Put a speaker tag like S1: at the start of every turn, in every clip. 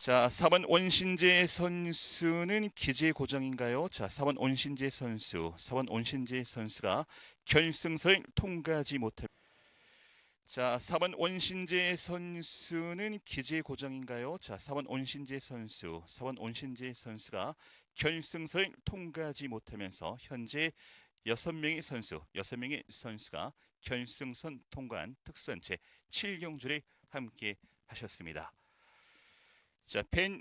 S1: 자, 4번 원신재 선수는 기재 고정인가요? 자, 4번 원신재 선수, 4번 원신재 선수가 결승선을 통과하지 못해. 자, 4번 원신재 선수는 기재 고정인가요? 자, 4번 원신재 선수, 4번 원신재 선수가 결승선을 통과하지 못하면서 현재 6명의 선수, 6명의 선수가 결승선 통과한 특선 제 7경주를 함께 하셨습니다. 자, 펜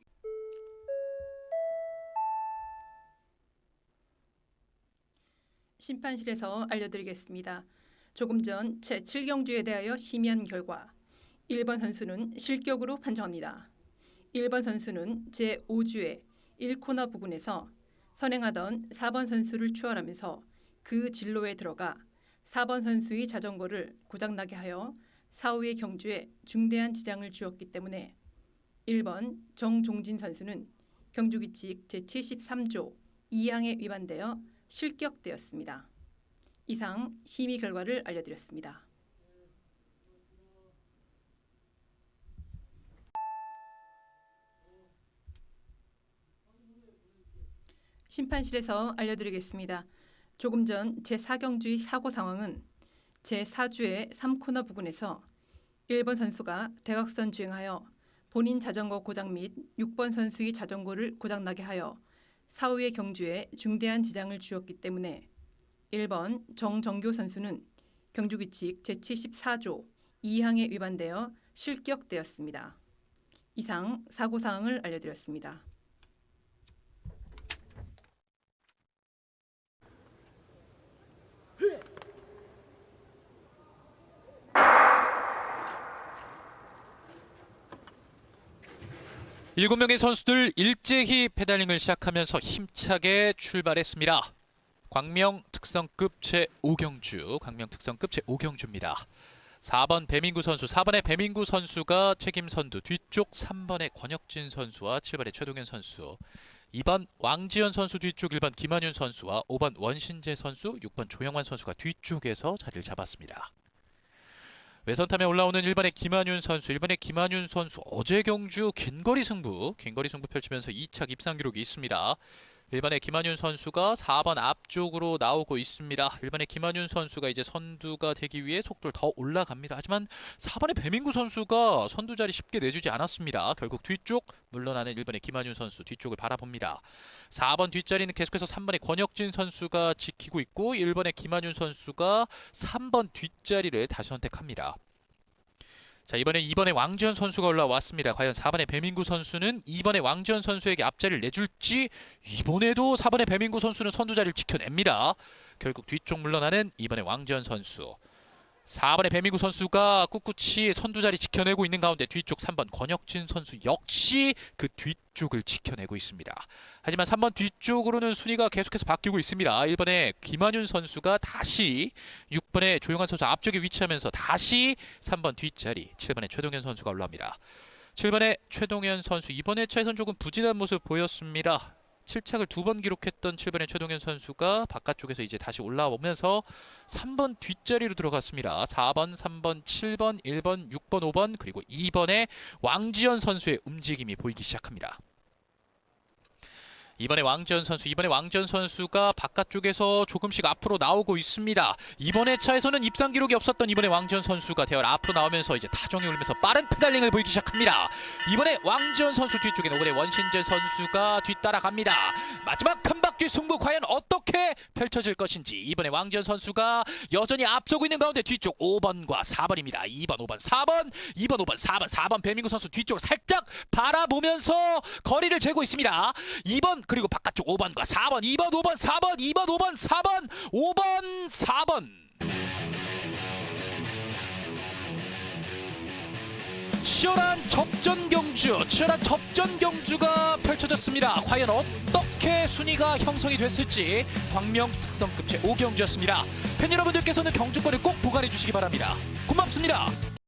S2: 심판실에서 알려드리겠습니다. 조금 전 제7경주에 대하여 심의한 결과 1번 선수는 실격으로 판정합니다. 1번 선수는 제5주의 1코너 부근에서 선행하던 4번 선수를 추월하면서 그 진로에 들어가 4번 선수의 자전거를 고장나게 하여 사후의 경주에 중대한 지장을 주었기 때문에 1번 정종진 선수는 경주규칙 제73조 2항에 위반되어 실격되었습니다. 이상 심의 결과를 알려드렸습니다. 심판실에서 알려드리겠습니다. 조금 전 제4경주의 사고 상황은 제4주의 3코너 부근에서 1번 선수가 대각선 주행하여 본인 자전거 고장 및 6번 선수의 자전거를 고장나게 하여 사후의 경주에 중대한 지장을 주었기 때문에 1번 정정교 선수는 경주규칙 제74조 2항에 위반되어 실격되었습니다. 이상 사고 사항을 알려드렸습니다.
S3: 일곱 명의 선수들 일제히 페달링을 시작하면서 힘차게 출발했습니다. 광명 특성급 제5경주, 광명 특성급 제5경주입니다. 4번 배민구 선수, 4번의 배민구 선수가 책임 선두, 뒤쪽 3번의 권혁진 선수와 7번의 최동현 선수, 2번 왕지연 선수 뒤쪽 1번 김한윤 선수와 5번 원신재 선수, 6번 조영환 선수가 뒤쪽에서 자리를 잡았습니다. 외선탐에 올라오는 1번의 김한윤 선수, 1번의 김한윤 선수 어제 경주 긴거리 승부, 긴거리 승부 펼치면서 2차 입상 기록이 있습니다. 1번의 김한윤 선수가 4번 앞쪽으로 나오고 있습니다. 1번의 김한윤 선수가 이제 선두가 되기 위해 속도를 더 올라갑니다. 하지만 4번의 배민구 선수가 선두 자리 쉽게 내주지 않았습니다. 결국 뒤쪽 물러나는 1번의 김한윤 선수 뒤쪽을 바라봅니다. 4번 뒷자리는 계속해서 3번의 권혁진 선수가 지키고 있고 1번의 김한윤 선수가 3번 뒷자리를 다시 선택합니다. 자 이번에 2번에 왕지현 선수가 올라왔습니다. 과연 4번의 배민구 선수는 2번의 왕지현 선수에게 앞자리를 내줄지 이번에도 4번의 배민구 선수는 선두 자리를 지켜냅니다. 결국 뒤쪽 물러나는 2번의 왕지현 선수. 4번의 배민구 선수가 꿋꿋이 선두 자리 지켜내고 있는 가운데 뒤쪽 3번 권혁진 선수 역시 그 뒤쪽을 지켜내고 있습니다. 하지만 3번 뒤쪽으로는 순위가 계속해서 바뀌고 있습니다. 1번의 김한윤 선수가 다시 6번의 조용한 선수 앞쪽에 위치하면서 다시 3번 뒷자리 7번의 최동현 선수가 올라옵니다. 7번의 최동현 선수 이번 회차에선 조금 부진한 모습 보였습니다. 7착을 두 번 기록했던 7번의 최동현 선수가 바깥쪽에서 이제 다시 올라오면서 3번 뒷자리로 들어갔습니다. 4번, 3번, 7번, 1번, 6번, 5번 그리고 2번의 왕지연 선수의 움직임이 보이기 시작합니다. 이번에 왕지연 선수, 이번에 왕지연 선수가 바깥쪽에서 조금씩 앞으로 나오고 있습니다. 이번에 차에서는 입상 기록이 없었던 이번에 왕지연 선수가 대열 앞으로 나오면서 이제 타종이 울면서 빠른 페달링을 보이기 시작합니다. 이번에 왕지연 선수 뒤쪽에 이번에 원신재 선수가 뒤따라갑니다. 마지막 한 바퀴 승부 과연 어떻게 펼쳐질 것인지 이번에 왕지연 선수가 여전히 앞서고 있는 가운데 뒤쪽 5번과 4번입니다. 2번, 5번, 4번, 2번, 5번, 4번, 4번 배민구 선수 뒤쪽을 살짝 바라보면서 거리를 재고 있습니다. 2번 그리고 바깥쪽 5번과 4번, 2번, 5번, 4번, 2번, 5번, 4번, 5번, 4번. 치열한 접전 경주, 치열한 접전 경주가 펼쳐졌습니다. 과연 어떻게 순위가 형성이 됐을지 광명 특성급 제5경주였습니다. 팬 여러분들께서는 경주권을 꼭 보관해 주시기 바랍니다. 고맙습니다.